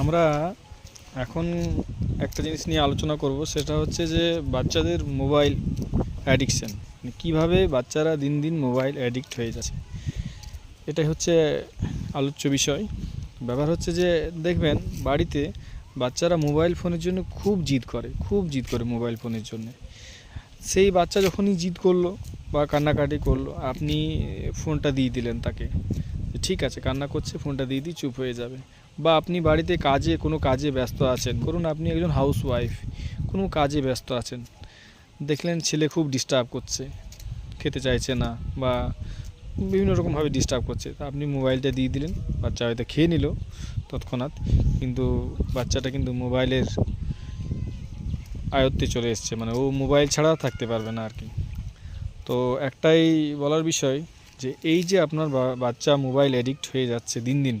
আমরা এখন একটা জিনিস নিয়ে আলোচনা করব, সেটা হচ্ছে যে বাচ্চাদের মোবাইল অ্যাডিকশান কীভাবে বাচ্চারা দিন দিন মোবাইল অ্যাডিক্ট হয়ে যাচ্ছে। এটাই হচ্ছে আলোচ্য বিষয়। ব্যাপার হচ্ছে যে, দেখবেন বাড়িতে বাচ্চারা মোবাইল ফোনের জন্য খুব জিদ করে, খুব জিদ করে মোবাইল ফোনের জন্য। সেই বাচ্চা যখনই জিদ করল বা কান্নাকাটি করল, আপনি ফোনটা দিয়ে দিলেন তাকে। ঠিক আছে, কান্না করছে, ফোনটা দিয়ে দিই চুপ হয়ে যাবে। বা আপনি বাড়িতে কাজে, কোনো কাজে ব্যস্ত আছেন করুন আপনি একজন হাউস ওয়াইফ কোনো কাজে ব্যস্ত আছেন, দেখলেন ছেলে খুব ডিস্টার্ব করছে, খেতে চাইছে না বা বিভিন্ন রকমভাবে ডিস্টার্ব করছে, তা আপনি মোবাইলটা দিয়ে দিলেন, বাচ্চা হয়তো খেয়ে নিল তৎক্ষণাৎ, কিন্তু বাচ্চাটা কিন্তু মোবাইলের আয়ত্তে চলে এসছে মানে ও মোবাইল ছাড়া থাকতে পারবে না আর কি তো একটাই বলার বিষয় যে, এই যে আপনার বাচ্চা মোবাইল অ্যাডিক্ট হয়ে যাচ্ছে দিন দিন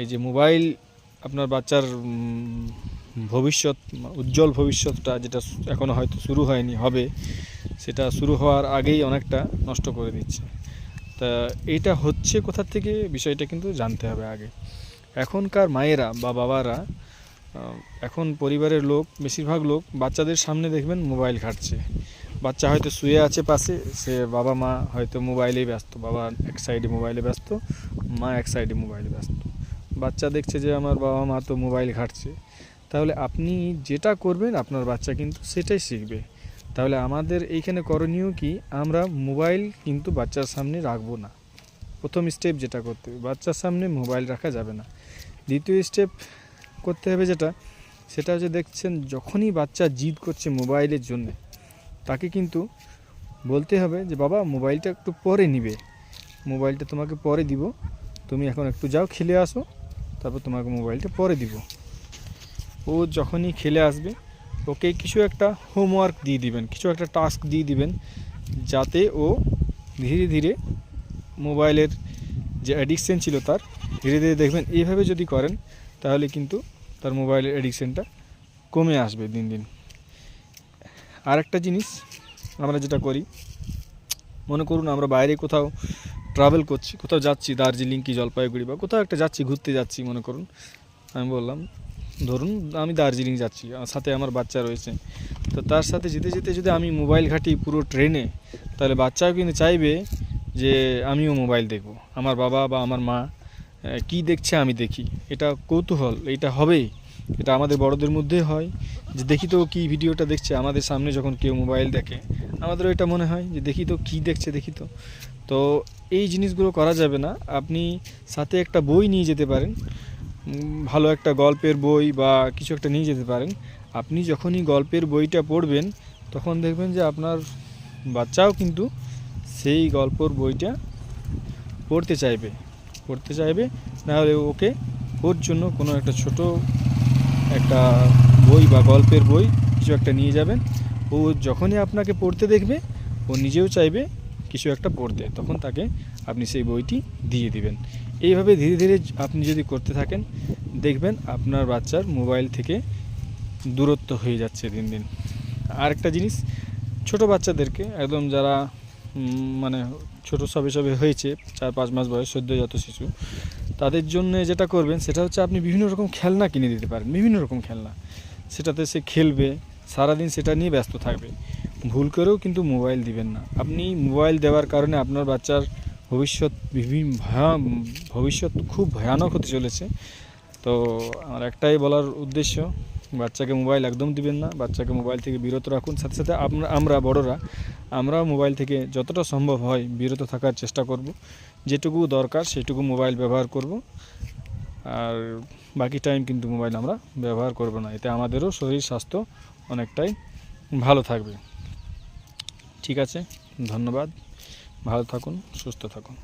এই যে মোবাইল আপনার বাচ্চার ভবিষ্যৎ, উজ্জ্বল ভবিষ্যৎটা যেটা এখনও হয়তো শুরু হয়নি, হবে, সেটা শুরু হওয়ার আগেই অনেকটা নষ্ট করে দিচ্ছে। তা এইটা হচ্ছে কোথা থেকে, বিষয়টা কিন্তু জানতে হবে আগে। এখনকার মায়েরা বা বাবারা এখন পরিবারের লোক, বেশিরভাগ লোক বাচ্চাদের সামনে দেখবেন মোবাইল ঘাটছে। বাচ্চা হয়তো শুয়ে আছে পাশে, সে বাবা মা হয়তো মোবাইলেই ব্যস্ত, বাবা এক সাইডে মোবাইলে ব্যস্ত, মা এক সাইডে মোবাইলে ব্যস্ত। বাচ্চা দেখছে যে আমার বাবা মা তো মোবাইল ঘাটছে, তাহলে আপনি যেটা করবেন আপনার বাচ্চা কিন্তু সেটাই শিখবে। তাহলে আমাদের এইখানে করণীয় কি? আমরা মোবাইল কিন্তু বাচ্চার সামনে রাখব না। প্রথম স্টেপ যেটা করতে হবে, বাচ্চার সামনে মোবাইল রাখা যাবে না। দ্বিতীয় স্টেপ করতে হবে যেটা, সেটা হচ্ছে দেখছেন যখনই বাচ্চা জিদ করছে মোবাইলের জন্য, তাকে কিন্তু বলতে হবে যে, বাবা, মোবাইলটা একটু পরে নিবে। মোবাইলটা তোমাকে পরে দিব। তুমি এখন একটু যাও, খেলে আসো। তারপর তোমাকে মোবাইলটা পরে দিব। ও যখনই খেলে আসবে, ওকে কিছু একটা হোমওয়ার্ক দিয়ে দিবেন, কিছু একটা টাস্ক দিয়ে দিবেন, যাতে ও ধীরে ধীরে মোবাইলের যে অ্যাডিকশান ছিল তার, ধীরে ধীরে দেখবেন এইভাবে যদি করেন, তাহলে কিন্তু তার মোবাইলের অ্যাডিকশনটা কমে আসবে দিন দিন। আরেকটা জিনিস আমরা যেটা করি, মনে করুন আমরা বাইরে কোথাও ট্রাভেল করছি। কোথাও যাচ্ছি, দার্জিলিং কি, জলপাইগুড়ি বা কোথাও একটা যাচ্ছি, ঘুরতে যাচ্ছি, মনে করুন। আমি বললাম, ধরুন, আমি দার্জিলিং যাচ্ছি সাথে আমার বাচ্চা রয়েছে। তো তার সাথে যেতে যেতে যদি আমি মোবাইল ঘাঁটি পুরো ট্রেনে তাহলে বাচ্চাও কিন্তু চাইবে যে আমিও মোবাইল দেখব। আমার বাবা বা আমার মা কি দেখছে আমি দেখি। এটা কৌতূহল, এটা হবেই। এটা আমাদের বড়দের মধ্যে হয় যে দেখি তো কী ভিডিওটা দেখছে। আমাদের সামনে যখন কেউ মোবাইল দেখে, আমাদেরও এটা মনে হয় যে দেখি তো কী দেখছে, দেখি তো। তো এই জিনিসগুলো করা যাবে না। আপনি সাথে একটা বই নিয়ে যেতে পারেন। ভালো একটা গল্পের বই বা কিছু একটা নিয়ে যেতে পারেন। আপনি যখনই গল্পের বইটা পড়বেন, তখন দেখবেন যে আপনার বাচ্চাও কিন্তু সেই গল্পর বইটা পড়তে চাইবে। পড়তে চাইবে, নাহলে ওকে ওর জন্য কোনো একটা ছোট একটা বই বা গল্পের বই কিছু একটা নিয়ে যাবেন। ও যখনই আপনাকে পড়তে দেখবে, ও নিজেও চাইবে কিছু একটা পড়তে, তখন তাকে আপনি সেই বইটি দিয়ে দিবেন। এইভাবে ধীরে ধীরে আপনি যদি করতে থাকেন, দেখবেন আপনার বাচ্চার মোবাইল থেকে দূরত্ব হয়ে যাচ্ছে দিন দিন। আর একটা জিনিস, ছোট বাচ্চাদেরকে একদম যারা মানে ছোট সবে সবে হয়েছে, চার পাঁচ মাস বয়স সদ্যজাত শিশু, তাদের জন্য যেটা করবেন, সেটা হচ্ছে আপনি বিভিন্ন রকম খেলনা কিনে দিতে পারেন, বিভিন্ন রকম খেলনা। সেটাতে সে খেলবে, সারাদিন সেটা নিয়ে ব্যস্ত থাকবে। ভুল করেও কিন্তু মোবাইল দিবেন না। আপনি মোবাইল দেওয়ার কারণে আপনার বাচ্চার ভবিষ্যৎ বিভিন্ন ভয়া, ভবিষ্যৎ খুব ভয়ানক হতে চলেছে। তো আমার একটাই বলার উদ্দেশ্য, বাচ্চাকে মোবাইল একদম দিবেন না, বাচ্চাকে মোবাইল থেকে বিরত রাখুন। সাথে সাথে আমরা আমরা বড়রা আমরা মোবাইল থেকে যতটা সম্ভব হয় বিরত থাকার চেষ্টা করব। যেটুকু দরকার সেটুকু মোবাইল ব্যবহার করব। আর বাকি টাইম কিন্তু মোবাইল আমরা ব্যবহার করব না। এতে আমাদেরও শরীর স্বাস্থ্য অনেকটাই ভালো থাকবে। ঠিক আছে ধন্যবাদ। ভালো থাকুন সুস্থ থাকুন।